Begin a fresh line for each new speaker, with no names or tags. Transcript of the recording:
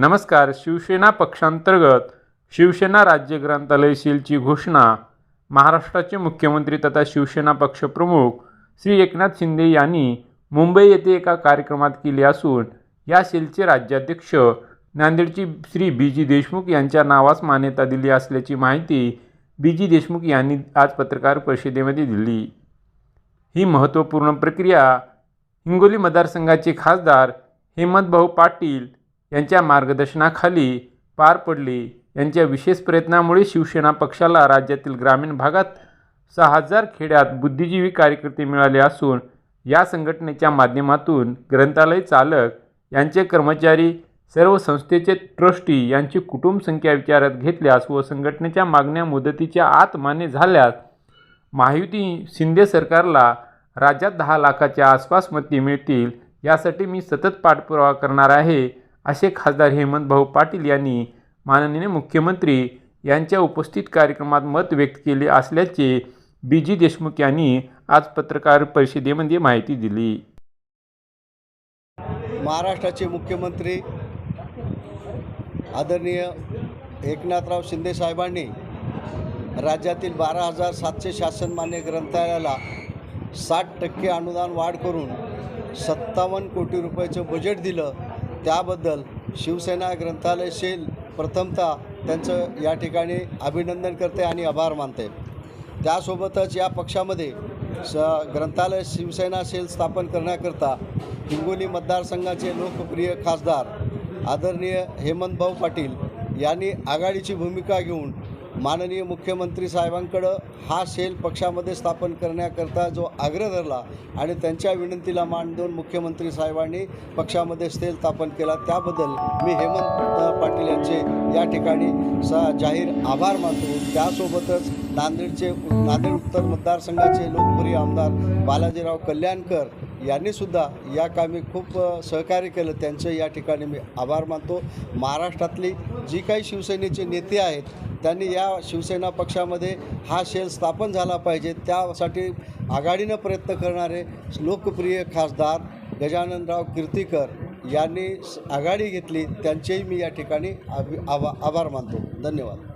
नमस्कार शिवसेना पक्षांतर्गत शिवसेना राज्य ग्रंथालय सेलची घोषणा महाराष्ट्राचे मुख्यमंत्री तथा शिवसेना पक्षप्रमुख श्री एकनाथ शिंदे यांनी मुंबई येथे एका कार्यक्रमात केली असून या सेलचे राज्याध्यक्ष नांदेडची श्री बी जी देशमुख यांच्या नावास मान्यता दिली असल्याची माहिती बी जी देशमुख यांनी आज पत्रकार परिषदेमध्ये दिली. ही महत्त्वपूर्ण प्रक्रिया हिंगोली मतदारसंघाचे खासदार हेमंतभाऊ पाटील यांच्या मार्गदर्शनाखाली पार पडली. यांच्या विशेष प्रयत्नामुळे शिवसेना पक्षाला राज्यातील ग्रामीण भागात सहा हजार खेड्यात बुद्धिजीवी कार्यकर्ते मिळाले असून या संघटनेच्या माध्यमातून ग्रंथालय चालक यांचे कर्मचारी सर्व संस्थेचे ट्रस्टी यांची कुटुंब संख्या विचारात घेतल्यास व संघटनेच्या मागण्या मुदतीच्या आत मान्य झाल्यास महायुती शिंदे सरकारला राज्यात दहा लाखाच्या आसपास मते मिळतील. यासाठी मी सतत पाठपुरावा करणार आहे. असे खासदार हेमंतभाऊ पाटील यांनी माननीय मुख्यमंत्री यांच्या उपस्थित कार्यक्रमात मत व्यक्त केले असल्याचे बी जी देशमुख यांनी आज पत्रकार परिषदेमध्ये माहिती दिली.
महाराष्ट्राचे मुख्यमंत्री आदरणीय एकनाथराव शिंदे साहेबांनी राज्यातील बारा हजार सातशे शासनमान्य ग्रंथालयाला साठ टक्के अनुदान वाढ करून सत्तावन्न कोटी रुपयाचं बजेट दिलं. त्याबद्दल शिवसेना ग्रंथालय शेल प्रथमतः त्यांचं या ठिकाणी अभिनंदन करते आणि आभार मानते. त्यासोबतच या पक्षामध्ये स ग्रंथालय शिवसेना सेल स्थापन करण्याकरता हिंगोली मतदारसंघाचे लोकप्रिय खासदार आदरणीय हेमंतभाऊ पाटील यांनी आघाडीची भूमिका घेऊन माननीय मुख्यमंत्री साहेबांकडं हा सेल पक्षामध्ये स्थापन करण्याकरता जो आग्रह धरला आणि त्यांच्या विनंतीला मान देऊन मुख्यमंत्री साहेबांनी पक्षामध्ये सेल स्थापन केला त्याबद्दल मी हेमंत पाटील यांचे या ठिकाणी सा जाहीर आभार मानतो. त्यासोबतच नांदेडचे नांदेड उत्तर मतदारसंघाचे लोकप्रिय आमदार बालाजीराव कल्याणकर यांनीसुद्धा या कामी खूप सहकार्य केलं. त्यांचं या ठिकाणी मी आभार मानतो. महाराष्ट्रातली जी काही शिवसेनेचे नेते आहेत त्यांनी या शिवसेना पक्षामध्ये हा शेल स्थापन झाला पाहिजे. त्यासाठी आघाडीनं प्रयत्न करणारे लोकप्रिय खासदार गजाननराव कीर्तीकर यांनी आघाडी घेतली. त्यांचेही मी या ठिकाणी आभि- आभा आभार मानतो. धन्यवाद.